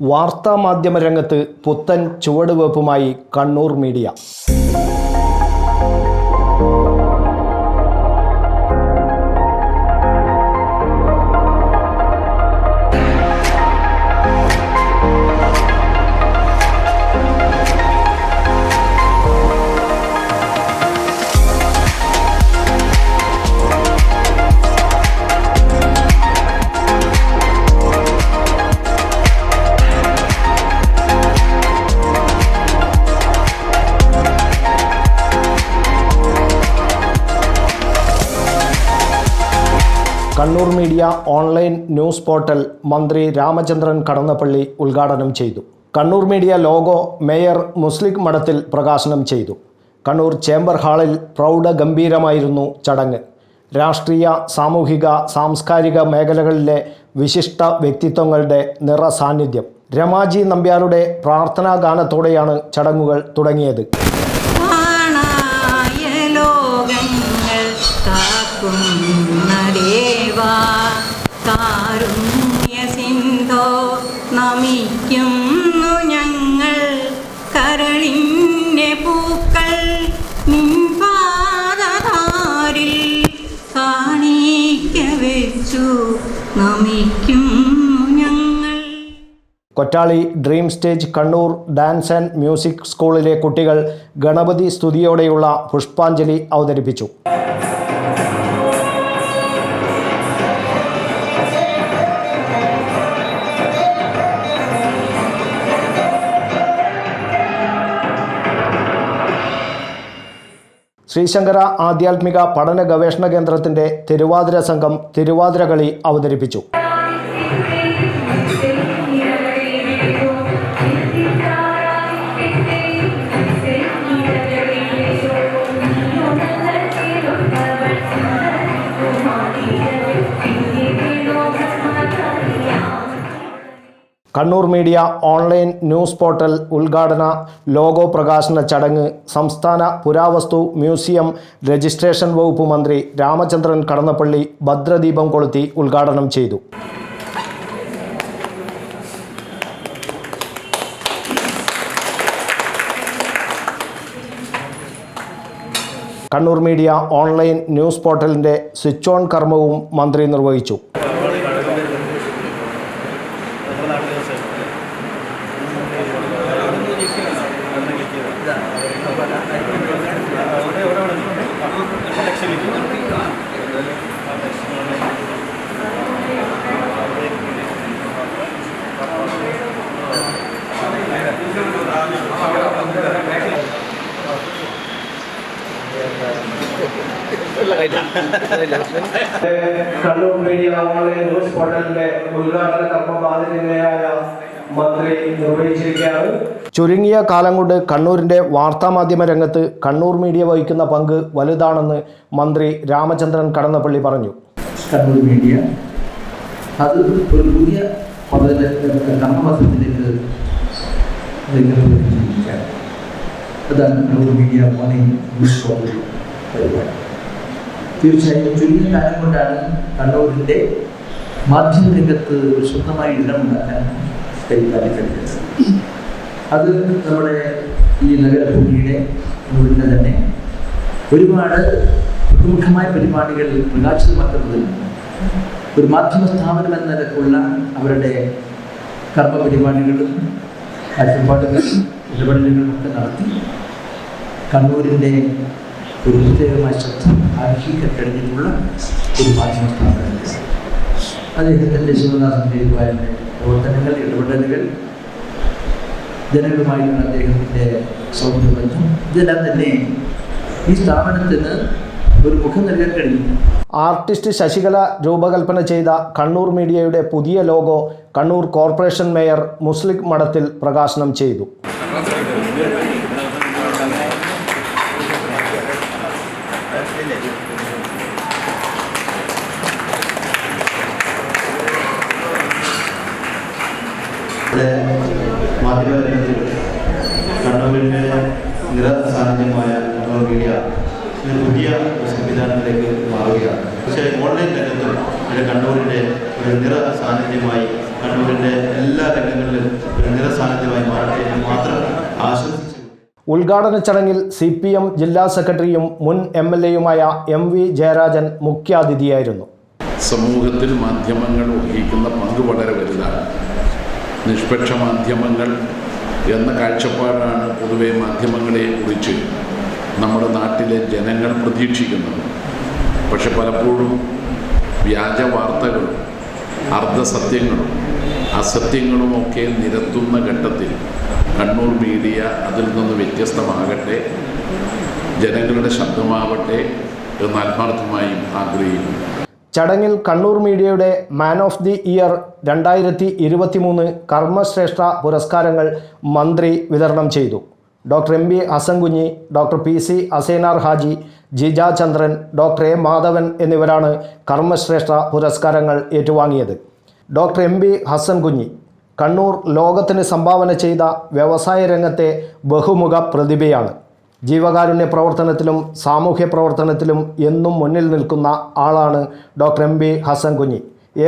വാർത്താമാധ്യമ രംഗത്ത് പുത്തൻ ചുവടുവെപ്പുമായി Kannur media. Kannur media online news portal മന്ത്രി രാമചന്ദ്രൻ കടന്നപ്പള്ളി ഉദ്ഘാടനം ചെയ്തു. Kannur media logo mayor Muslih Madathil പ്രകാശനം ചെയ്തു. കണ്ണൂർ ചേംബർ ഹാളിൽ പ്രൗഢഗംഭീരമായിരുന്നു ചടങ്ങ്. രാഷ്ട്രീയ സാമൂഹിക സാംസ്കാരിക മേഖലകളിലെ വിശിഷ്ട വ്യക്തിത്വങ്ങളുടെ നിറസാന്നിധ്യം രമാജി നമ്പ്യാരുടെ പ്രാർത്ഥനാ ഗാനത്തോടെയാണ് ചടങ്ങുകൾ തുടങ്ങിയത്. Kottali dream stage Kannur dance and music സ്കൂളിലെ കുട്ടികൾ ഗണപതി സ്തുതിയോടെയുള്ള പുഷ്പാഞ്ജലി അവതരിപ്പിച്ചു. ശ്രീശങ്കര ആധ്യാത്മിക പഠന ഗവേഷണ കേന്ദ്രത്തിന്റെ തിരുവാതിര സംഘം തിരുവാതിര കളി അവതരിപ്പിച്ചു. Kannur media online news portal ഉദ്ഘാടന ലോഗോ പ്രകാശന ചടങ്ങ് സംസ്ഥാന പുരാവസ്തു മ്യൂസിയം രജിസ്ട്രേഷൻ വകുപ്പ് മന്ത്രി രാമചന്ദ്രൻ കടന്നപ്പള്ളി ഭദ്രദീപം കൊളുത്തി ഉദ്ഘാടനം ചെയ്തു. കണ്ണൂർ മീഡിയ ഓൺലൈൻ ന്യൂസ് പോർട്ടലിന്റെ സ്വിച്ച് ഓൺ കർമ്മവും മന്ത്രി നിർവഹിച്ചു. കണ്ണൂർ മീഡിയ ഓൺലൈൻ ന്യൂസ് പോർട്ടലിന്റെ ഉദ്ഘാടന കർമ്മം ആദരണീയനായ മന്ത്രി നിർവഹിച്ചിരിക്കുകയാണ്. ചുരുങ്ങിയ കാലം കൊണ്ട് കണ്ണൂരിന്റെ വാർത്താമാധ്യമ രംഗത്ത് കണ്ണൂർ മീഡിയ വഹിക്കുന്ന പങ്ക് വലുതാണെന്ന് മന്ത്രി രാമചന്ദ്രൻ കടന്നപ്പള്ളി പറഞ്ഞു. കണ്ണൂർ മീഡിയ അത് ഒരു പുതിയ രംഗത്ത് അതാണ് കണ്ണൂർ മീഡിയ മോർണിംഗ് ന്യൂസ് പരിപാടി. തീർച്ചയായും ചുരുങ്ങിയ കാലം കൊണ്ടാണ് കണ്ണൂരിന്റെ മാധ്യമ രംഗത്ത് ഒരു ശുദ്ധമായ ഇടമുണ്ടാക്കാൻ കൈകാര്യം അത് നമ്മുടെ ഈ നഗരഭൂമിയുടെ മുഴുവൻ തന്നെ ഒരുപാട് പ്രമുഖമായ പരിപാടികൾ പ്രകാശിതമാക്കുന്നതിൽ ഒരു മാധ്യമ സ്ഥാപനം എന്ന നിലക്കുള്ള അവരുടെ കർമ്മ പരിപാടികളും കാഴ്ചപ്പാടുകളും ഇടപെടലുകളും ഒക്കെ നടത്തി കണ്ണൂരിന്റെ ഒരു പ്രത്യേകമായ ശ്രദ്ധ അർഹിക്കപ്പെടുന്നിട്ടുള്ള ഒരു മാധ്യമ സ്ഥാപനത്തിൽ അദ്ദേഹത്തിന്റെ ശിവദാസൻ ദേവായുടെ പ്രവർത്തനങ്ങൾ ഇടപെടലുകൾ ജനങ്ങളുമായിട്ടുള്ള അദ്ദേഹത്തിന്റെ സൗഹൃദബന്ധം ഇതെല്ലാം തന്നെ ഈ സ്ഥാപനത്തിന് ഒരു മുഖം നൽകാൻ ആർട്ടിസ്റ്റ് ശശികല രൂപകൽപ്പന ചെയ്ത കണ്ണൂർ മീഡിയയുടെ പുതിയ logo Kannur corporation mayor Muslih Madathil പ്രകാശനം ചെയ്തു. മീഡിയ ഒരു പുതിയ പക്ഷേ ഓൺലൈൻ ഒരു എല്ലാ മാത്രം ഉദ്ഘാടന ചടങ്ങിൽ സി പി എം ജില്ലാ സെക്രട്ടറിയും മുൻ എം എൽ എയുമായ എം വി ജയരാജൻ മുഖ്യാതിഥിയായിരുന്നു. സമൂഹത്തിൽ മാധ്യമങ്ങൾ വഹിക്കുന്ന പങ്ക് വളരെ വലുതാണ്. നിഷ്പക്ഷ മാധ്യമങ്ങൾ എന്ന കാഴ്ചപ്പാടാണ് പൊതുവെ മാധ്യമങ്ങളെ കുറിച്ച് നമ്മുടെ നാട്ടിലെ ജനങ്ങൾ പ്രതീക്ഷിക്കുന്നത്. പക്ഷെ പലപ്പോഴും വ്യാജ വാർത്തകളും അർദ്ധസത്യങ്ങളും അസത്യങ്ങളുമൊക്കെ നിരത്തുന്ന ഘട്ടത്തിൽ കണ്ണൂർ മീഡിയ അതിൽ നിന്ന് വ്യത്യസ്തമാകട്ടെ ജനങ്ങളുടെ ശബ്ദമാവട്ടെ എന്ന് ആത്മാർത്ഥമായും ആഗ്രഹിക്കുന്നു. ചടങ്ങിൽ കണ്ണൂർ മീഡിയയുടെ മാൻ ഓഫ് ദി ഇയർ രണ്ടായിരത്തി ഇരുപത്തിമൂന്ന് കർമ്മശ്രേഷ്ഠ പുരസ്കാരങ്ങൾ മന്ത്രി വിതരണം ചെയ്തു. Doctor M B Hasankunhi doctor P C Asainar Haji Jija Chandran doctor A Madhavan എന്നിവരാണ് കർമ്മശ്രേഷ്ഠ പുരസ്കാരങ്ങൾ ഏറ്റുവാങ്ങിയത്. Doctor M B Hasankunhi Kannur ലോകത്തിന് സംഭാവന ചെയ്ത വ്യവസായ രംഗത്തെ ബഹുമുഖ പ്രതിഭയാണ്. ജീവകാരുണ്യ പ്രവർത്തനത്തിലും സാമൂഹ്യ പ്രവർത്തനത്തിലും എന്നും മുന്നിൽ നിൽക്കുന്ന ആളാണ് ഡോക്ടർ എം ബി ഹസൻ കുഞ്ഞി.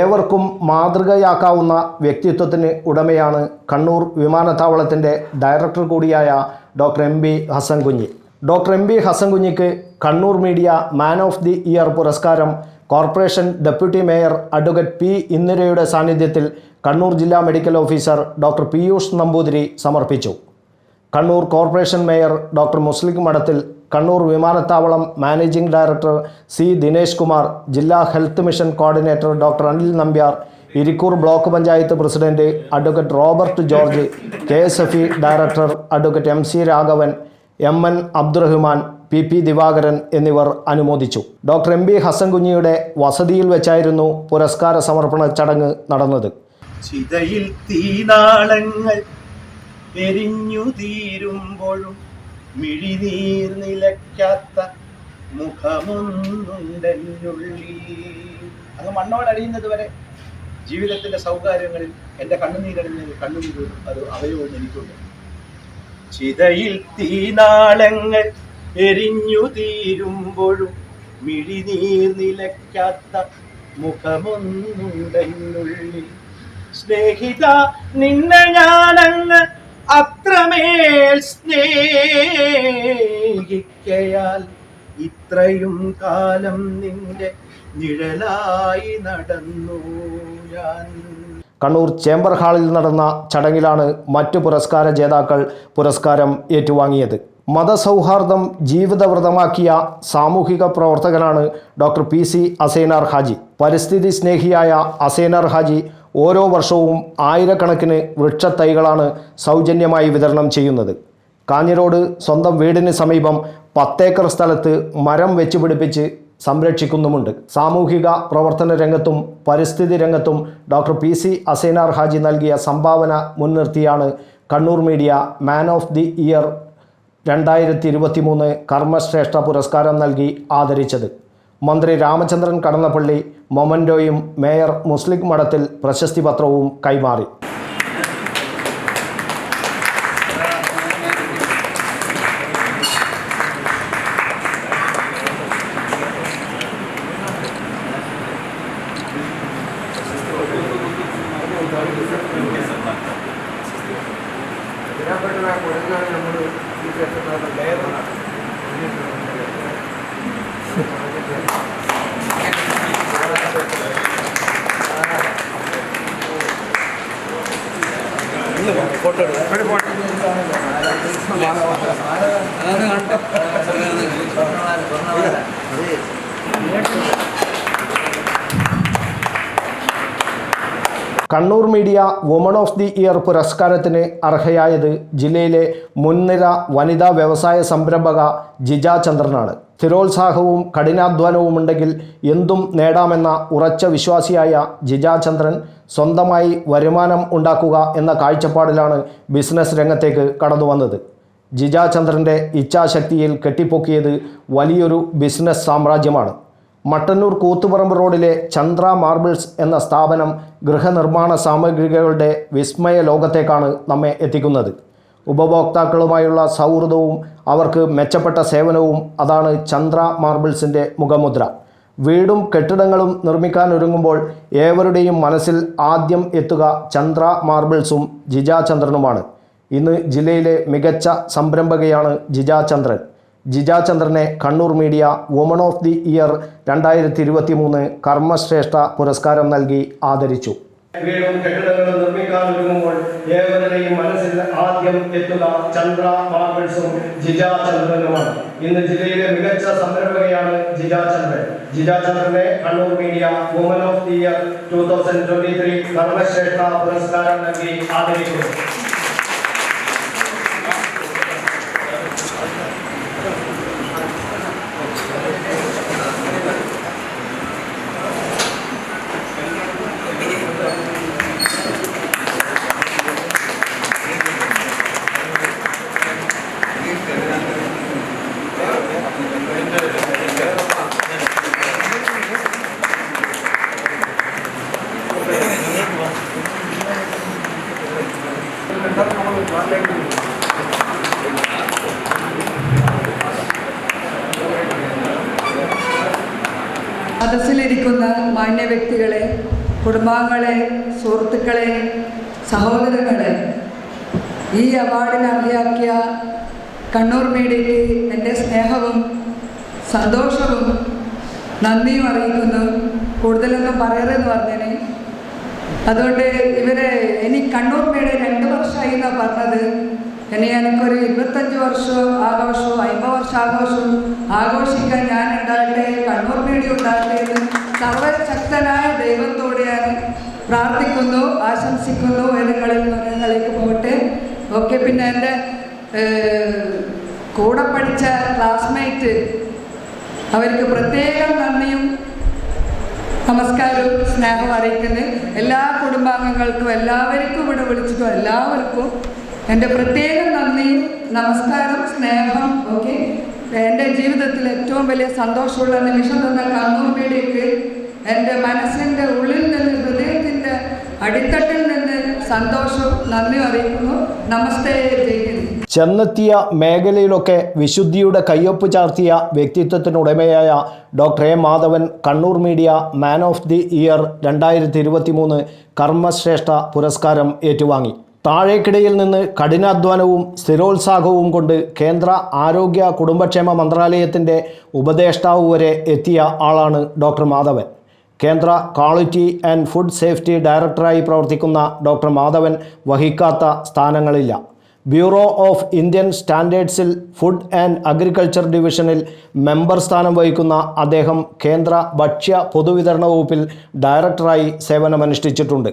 ഏവർക്കും മാതൃകയാക്കാവുന്ന വ്യക്തിത്വത്തിന് ഉടമയാണ് കണ്ണൂർ വിമാനത്താവളത്തിന്റെ ഡയറക്ടർ കൂടിയായ doctor M B Hasan Kunhi. Doctor M B Hasan കുഞ്ഞിക്ക് Kannur media man of the year പുരസ്കാരം corporation deputy mayor advocate P ഇന്ദിരയുടെ സാന്നിധ്യത്തിൽ കണ്ണൂർ ജില്ലാ medical officer doctor Piyush Namboothiri സമർപ്പിച്ചു. Kannur corporation mayor doctor Muslih Madathil Kannur വിമാനത്താവളം managing director C Dinesh Kumar ജില്ലാ health mission coordinator doctor Anil Nambiar Irikkur block panchayat president advocate Robert George K S F E director advocate M C Raghavan M N Abdurahman P P Divakaran എന്നിവർ അനുമോദിച്ചു. Doctor M B ഹസൻകുഞ്ഞിയുടെ വസതിയിൽ വെച്ചായിരുന്നു പുരസ്കാര സമർപ്പണ ചടങ്ങ് നടന്നത്. ചിതയിൽ തീനാളങ്ങൾ എരിഞ്ഞു തീരുമ്പോഴും മിഴിനീർ നിലയ്ക്കാത്ത മുഖമൊന്നുണ്ടെന്നുള്ളിൽ അങ്ങ് മണ്ണോടറിയുന്നത് വരെ ജീവിതത്തിന്റെ സൗകാര്യങ്ങളിൽ എന്റെ കണ്ണുനീരണിഞ്ഞത് കണ്ണുനീർ അത് അവയവും എനിക്കുണ്ട്. ചിതയിൽ തീനാളങ്ങൾ എരിഞ്ഞു തീരുമ്പോഴും മിഴിനീർ നിലയ്ക്കാത്ത മുഖമൊന്നുണ്ടെന്നുള്ളിൽ സ്നേഹിത നിന്നെ ഞാനങ്ങ് അത്രമേൽ സ്നേഹിക്കയാൽ ഇത്രയും കാലം നിന്റെ നിഴലായി നടന്നു ഞാൻ. കണ്ണൂർ ചേംബർ ഹാളിൽ നടന്ന ചടങ്ങിലാണ് മറ്റു പുരസ്കാര ജേതാക്കൾ പുരസ്കാരം ഏറ്റുവാങ്ങിയത്. മതസൗഹാർദ്ദം ജീവിതവ്രതമാക്കിയ സാമൂഹിക പ്രവർത്തകനാണ് doctor P C Asainar Haji. പരിസ്ഥിതി സ്നേഹിയായ അസൈനാർ ഹാജി ഓരോ വർഷവും ആയിരക്കണക്കിന് വൃക്ഷത്തൈകളാണ് സൗജന്യമായി വിതരണം ചെയ്യുന്നത്. കാഞ്ഞിരോട് സ്വന്തം വീടിന് സമീപം പത്തേക്കർ സ്ഥലത്ത് മരം വെച്ച് പിടിപ്പിച്ച് സംരക്ഷിക്കുന്നുമുണ്ട്. സാമൂഹിക പ്രവർത്തന രംഗത്തും പരിസ്ഥിതി രംഗത്തും doctor P C Asainar Haji നൽകിയ സംഭാവന മുൻനിർത്തിയാണ് Kannur media man of the year രണ്ടായിരത്തി ഇരുപത്തി മൂന്ന് കർമ്മശ്രേഷ്ഠ പുരസ്കാരം നൽകി ആദരിച്ചത്. മന്ത്രി രാമചന്ദ്രൻ കടന്നപ്പള്ളി മൊമൻഡോയും മേയർ മുസ്ലിം മഠത്തിൽ പ്രശസ്തി പത്രവും കൈമാറി Kannur media woman of the year പുരസ്കാരത്തിന് അർഹയായത് ജില്ലയിലെ മുൻനിര വനിതാ വ്യവസായ സംരംഭക ജിജ ചന്ദ്രനാണ്. സ്ഥിരോത്സാഹവും കഠിനാധ്വാനവും ഉണ്ടെങ്കിൽ എന്തും നേടാമെന്ന ഉറച്ച വിശ്വാസിയായ ജിജാചന്ദ്രൻ സ്വന്തമായി വരുമാനം ഉണ്ടാക്കുക എന്ന കാഴ്ചപ്പാടിലാണ് ബിസിനസ് രംഗത്തേക്ക് കടന്നു വന്നത്. ജിജാചന്ദ്രന്റെ ഇച്ഛാശക്തിയിൽ കെട്ടിപ്പൊക്കിയത് വലിയൊരു ബിസിനസ് സാമ്രാജ്യമാണ്. മട്ടന്നൂർ കൂത്തുപറമ്പ് റോഡിലെ ചന്ദ്ര മാർബിൾസ് എന്ന സ്ഥാപനം ഗൃഹനിർമ്മാണ സാമഗ്രികളുടെ വിസ്മയ ലോകത്തേക്കാണ് നമ്മെ എത്തിക്കുന്നത്. ഉപഭോക്താക്കളുമായുള്ള സൗഹൃദവും അവർക്ക് മെച്ചപ്പെട്ട സേവനവും അതാണ് ചന്ദ്ര മാർബിൾസിന്റെ മുഖമുദ്ര. വീടും കെട്ടിടങ്ങളും നിർമ്മിക്കാൻ ഒരുങ്ങുമ്പോൾ ഏവരുടെയും മനസ്സിൽ ആദ്യം എത്തുക ചന്ദ്ര മാർബിൾസും ജിജാചന്ദ്രനുമാണ് ഇന്ന് ജില്ലയിലെ മികച്ച സംരംഭകയാണ് ജിജാചന്ദ്രൻ ചന്ദ്രൻ. ജിജാ ചന്ദ്രനെ Kannur media woman of the year രണ്ടായിരത്തി ഇരുപത്തി മൂന്ന് കർമ്മശ്രേഷ്ഠ പുരസ്കാരം നൽകി ആദരിച്ചു. വീടും കെട്ടിടങ്ങളും നിർമ്മിക്കാൻ ഒരുങ്ങുമ്പോൾ ഏവരുടെയും മനസ്സിൽ ആദ്യം എത്തുക ചന്ദ്ര മാർബിൾസും ജിജാ ചന്ദ്രനുമാണ്. ഇന്ന് ജില്ലയിലെ മികച്ച സംരംഭകയാണ് ജിജാ ചന്ദ്രൻ. ജിജാ ചന്ദ്രനെ Kannur media woman of the year two thousand twenty three കർമ്മശ്രേഷ്ഠ പുരസ്കാരം നൽകി ആദരിക്കുന്നു. മാന്യ വ്യക്തികളെ കുടുംബാംഗങ്ങളെ സുഹൃത്തുക്കളെ സഹോദരങ്ങളെ ഈ അവാർഡിന് അർഹയാക്കിയ കണ്ണൂർ മീഡിയയ്ക്ക് എന്റെ സ്നേഹവും സന്തോഷവും നന്ദിയും അറിയിക്കുന്നു. കൂടുതലൊന്നും പറയരുതെന്ന് പറഞ്ഞതിന് അതുകൊണ്ട് ഇവരെ ഇനി കണ്ണൂർ മീഡിയ രണ്ട് വർഷമായി എന്നാണ് പറഞ്ഞത്. ഇനി എനിക്കൊരു ഇരുപത്തഞ്ച് വർഷവും ആഘോഷവും അമ്പത് വർഷം ആഘോഷവും ആഘോഷിക്കാൻ ഞാൻ ഉണ്ടാകട്ടെ കണ്ണൂർ മീഡിയ ഉണ്ടാകട്ടെ എന്ന് സർവശക്തനായ ദൈവത്തോടെയാണ് ഞാൻ പ്രാർത്ഥിക്കുന്നു ആശംസിക്കുന്നു വേദങ്ങളിൽ നിങ്ങളിലേക്ക് പോകട്ടെ. ഓക്കെ പിന്നെ എന്റെ കൂടെ പഠിച്ച ക്ലാസ്മേറ്റ് അവർക്ക് പ്രത്യേകം നന്ദിയും നമസ്കാരവും സ്നേഹവും അറിയിക്കുന്നത് എല്ലാ കുടുംബാംഗങ്ങൾക്കും എല്ലാവർക്കും ഇവിടെ വിളിച്ചിട്ടും എല്ലാവർക്കും എന്റെ പ്രത്യേകം നന്ദിയും നമസ്കാരം സ്നേഹം ഓക്കെ. എന്റെ ജീവിതത്തിൽ ഏറ്റവും വലിയ സന്തോഷമുള്ള നിമിഷം തന്ന കണ്ണൂർ മീഡിയക്ക് എന്റെ മനസ്സിന്റെ ഉള്ളിൽ നിന്ന് ഹൃദയത്തിന്റെ അടിത്തട്ടിൽ നിന്ന് സന്തോഷവും നന്ദിയും അറിയിക്കുന്നു. നമസ്തേ ജയിക്കുന്നു ചെന്നെത്തിയ മേഖലയിലൊക്കെ വിശുദ്ധിയുടെ കയ്യൊപ്പ് ചാർത്തിയ വ്യക്തിത്വത്തിനുടമയായ doctor A Madhavan Kannur media man of the year രണ്ടായിരത്തി ഇരുപത്തി മൂന്ന് കർമ്മശ്രേഷ്ഠ പുരസ്കാരം ഏറ്റുവാങ്ങി. താഴേക്കിടയിൽ നിന്ന് കഠിനാധ്വാനവും സ്ഥിരോത്സാഹവും കൊണ്ട് കേന്ദ്ര ആരോഗ്യ കുടുംബക്ഷേമ മന്ത്രാലയത്തിന്റെ ഉപദേഷ്ടാവ് വരെ എത്തിയ ആളാണ് ഡോക്ടർ മാധവൻ. കേന്ദ്ര ക്വാളിറ്റി ആൻഡ് ഫുഡ് സേഫ്റ്റി ഡയറക്ടറായി പ്രവർത്തിക്കുന്ന ഡോക്ടർ മാധവൻ വഹിക്കാത്ത സ്ഥാനങ്ങളില്ല. ബ്യൂറോ ഓഫ് ഇന്ത്യൻ സ്റ്റാൻഡേർഡ്സിൽ ഫുഡ് ആൻഡ് അഗ്രികൾച്ചർ ഡിവിഷനിൽ മെമ്പർ സ്ഥാനം വഹിക്കുന്ന അദ്ദേഹം കേന്ദ്ര ഭക്ഷ്യ പൊതുവിതരണ വകുപ്പിൽ ഡയറക്ടറായി സേവനമനുഷ്ഠിച്ചിട്ടുണ്ട്.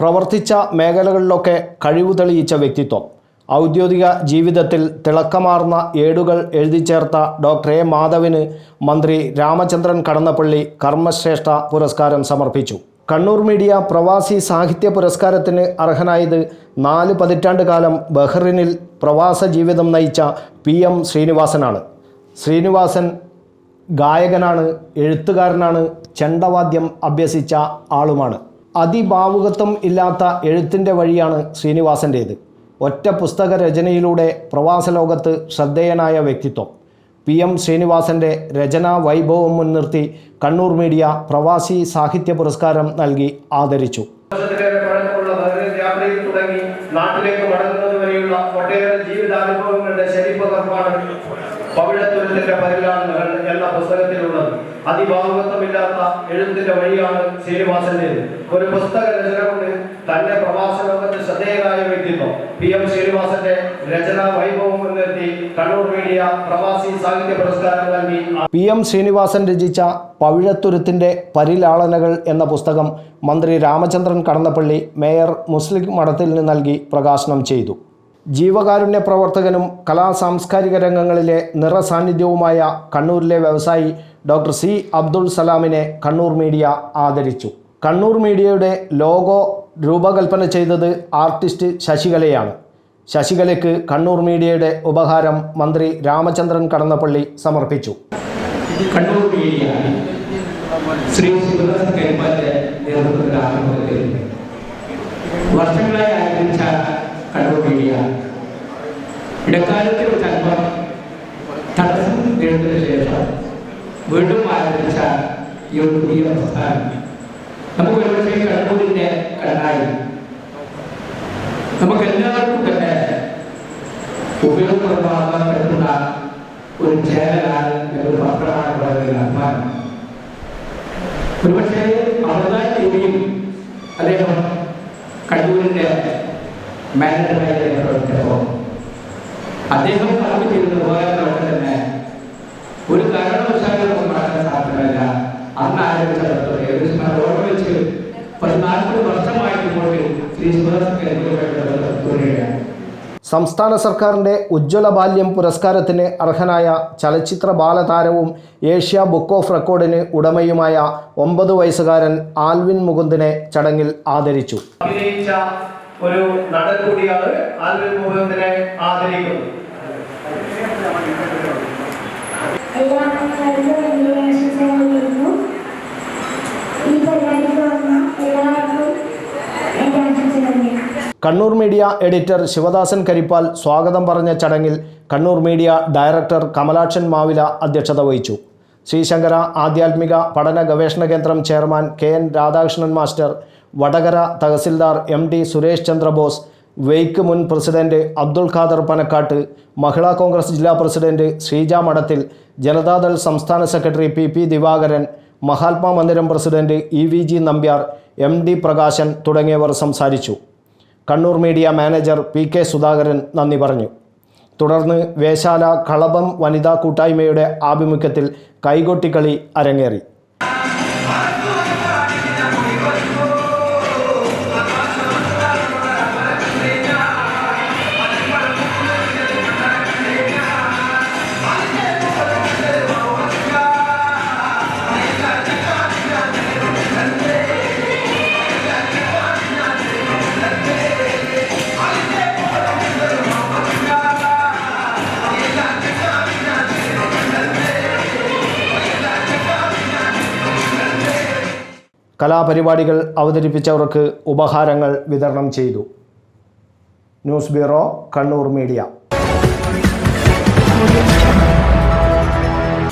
പ്രവർത്തിച്ച മേഖലകളിലൊക്കെ കഴിവ് തെളിയിച്ച വ്യക്തിത്വം. ഔദ്യോഗിക ജീവിതത്തിൽ തിളക്കമാർന്ന ഏടുകൾ എഴുതി ചേർത്ത ഡോക്ടർ എ. മാധവിന് മന്ത്രി രാമചന്ദ്രൻ കടന്നപ്പള്ളി കർമ്മശ്രേഷ്ഠ പുരസ്കാരം സമർപ്പിച്ചു. കണ്ണൂർ മീഡിയ പ്രവാസി സാഹിത്യ പുരസ്കാരത്തിന് അർഹനായത് നാല് പതിറ്റാണ്ട് കാലം ബഹ്റിനിൽ പ്രവാസ ജീവിതം നയിച്ച പി. എം. ശ്രീനിവാസനാണ്. ശ്രീനിവാസൻ ഗായകനാണ് എഴുത്തുകാരനാണ് ചെണ്ടവാദ്യം അഭ്യസിച്ച ആളുമാണ്. അതിഭാവുകത്വം ഇല്ലാത്ത എഴുത്തിന്റെ വഴിയാണ് ശ്രീനിവാസന്റേത് ഒറ്റ പുസ്തക രചനയിലൂടെ പ്രവാസ ലോകത്ത് ശ്രദ്ധേയനായ വ്യക്തിത്വം. പി എം ശ്രീനിവാസന്റെ രചനാ വൈഭവം മുൻനിർത്തി കണ്ണൂർ മീഡിയ പ്രവാസി സാഹിത്യ പുരസ്കാരം നൽകി ആദരിച്ചു. നാട്ടിലേക്ക് മടങ്ങുന്നത് ഒട്ടേറെ ജീവിതാനുഭവങ്ങളുടെ ശരീരപകർപ്പാണ് പവിഴത്തുരത്തിന്റെ പരിലാളനകൾ എന്ന പുസ്തകത്തിലുള്ളത്. അതിഭാവുകത്വമില്ലാത്ത എഴുത്തിന്റെ വഴിയാണ് ശ്രീനിവാസന്റേത്. ഒരു പുസ്തക രചന കൊണ്ട് തന്നെ പ്രവാസ ലോകത്ത് ശ്രദ്ധേയനായ വ്യക്തിത്വം. പി എം ശ്രീനിവാസന്റെ രചനാ വൈഭവം മുൻനിർത്തി കണ്ണൂർ മീഡിയ പ്രവാസി സാഹിത്യ പുരസ്കാരം നൽകി. പി എം ശ്രീനിവാസൻ രചിച്ച പവിഴത്തുരുത്തിന്റെ പരിലാളനകൾ എന്ന പുസ്തകം മന്ത്രി രാമചന്ദ്രൻ കടന്നപ്പള്ളി മേയർ മുസ്ലിം മഠത്തിൽ നിന്ന് നൽകി പ്രകാശനം ചെയ്തു. ജീവകാരുണ്യ പ്രവർത്തകനും കലാ സാംസ്കാരിക രംഗങ്ങളിലെ നിറസാന്നിധ്യവുമായ കണ്ണൂരിലെ വ്യവസായി ഡോക്ടർ സി അബ്ദുൾ സലാമിനെ കണ്ണൂർ മീഡിയ ആദരിച്ചു. കണ്ണൂർ മീഡിയയുടെ ലോഗോ രൂപകൽപ്പന ചെയ്തത് ആർട്ടിസ്റ്റ് ശശികലയാണ്. ശശികലയ്ക്ക് കണ്ണൂർ മീഡിയയുടെ ഉപഹാരം മന്ത്രി രാമചന്ദ്രൻ കടന്നപ്പള്ളി സമർപ്പിച്ചു. കണ്ണൂർ മീഡിയ ശ്രീ ശിവദാസ് വർഷങ്ങളായി ആരംഭിച്ച കണ്ണൂർ മീഡിയ ഇടക്കാലത്തിൽ ഒരു അല്പം തടസ്സം നേടുന്നതിന് ശേഷം വീണ്ടും ആരംഭിച്ച ഈ ഒരു പുതിയ പ്രസ്ഥാനം. നമുക്ക് ഒരുപക്ഷെ കണ്ണൂരിന്റെ കണ്ണായി. നമുക്ക് എല്ലാവർക്കും തന്നെ ഉപയോഗപ്രദമാകാൻ പറ്റുന്ന ഒരു ചാനലാണ് ഒരു പത്രമാണ് വളരെ അഭിമാനം ഒരുപക്ഷെ അമൃത ടിവിയും അദ്ദേഹം കണ്ണൂരിന്റെ മാനേജറായി പ്രവർത്തിച്ചപ്പോൾ അദ്ദേഹം നമുക്ക് ചെയ്തത് ഉപകാരങ്ങളൊക്കെ തന്നെ ഒരു കാരണവശാലും മറക്കാൻ സാധ്യമല്ല. അന്ന് ആരംഭിച്ച ഏകദേശം ഓർമ്മ വെച്ച് പതിനാൽപ്പത് വർഷമായിട്ട് ഇങ്ങോട്ട് ശ്രീ സുബ്രഹ്മണ്യം സംസ്ഥാന സർക്കാരിന്റെ ഉജ്ജ്വല ബാല്യം പുരസ്കാരത്തിന് അർഹനായ ചലച്ചിത്ര ബാലതാരവും ഏഷ്യ ബുക്ക് ഓഫ് റെക്കോർഡിന് ഉടമയുമായ ഒമ്പത് വയസ്സുകാരൻ ആൽവിൻ മുകുന്ദിനെ ചടങ്ങിൽ ആദരിച്ചു. ഒരു നടൻ കൂടിയാണ് ആൽവിൻ മുഹമ്മദിനെ ആദരിക്കുന്നത്. കണ്ണൂർ മീഡിയ എഡിറ്റർ ശിവദാസൻ കരിപ്പാൽ സ്വാഗതം പറഞ്ഞ ചടങ്ങിൽ കണ്ണൂർ മീഡിയ ഡയറക്ടർ കമലാക്ഷൻ മാവില അധ്യക്ഷത വഹിച്ചു. ശ്രീശങ്കര ആധ്യാത്മിക പഠന ഗവേഷണ കേന്ദ്രം chairman K N Radhakrishnan master Vadakara tahsildar M T Suresh Chandrabose വെയ്ക്ക് മുൻ പ്രസിഡന്റ് അബ്ദുൾ ഖാദർ പനക്കാട്ട് മഹിളാ കോൺഗ്രസ് ജില്ലാ പ്രസിഡന്റ് ശ്രീജ മഠത്തിൽ ജനതാദൾ സംസ്ഥാന secretary P P Divakaran Mahatma Mandiram president E V G Nambiar M D Prakashan തുടങ്ങിയവർ സംസാരിച്ചു. Kannur media manager P K Sudhakaran നന്ദി പറഞ്ഞു. തുടർന്ന് വേശാല കളഭം വനിതാ കൂട്ടായ്മയുടെ ആഭിമുഖ്യത്തിൽ കൈകൊട്ടിക്കളി അരങ്ങേറി. കലാപരിപാടികൾ അവതരിപ്പിച്ചവർക്ക് ഉപഹാരങ്ങൾ വിതരണം ചെയ്തു. News bureau Kannur media.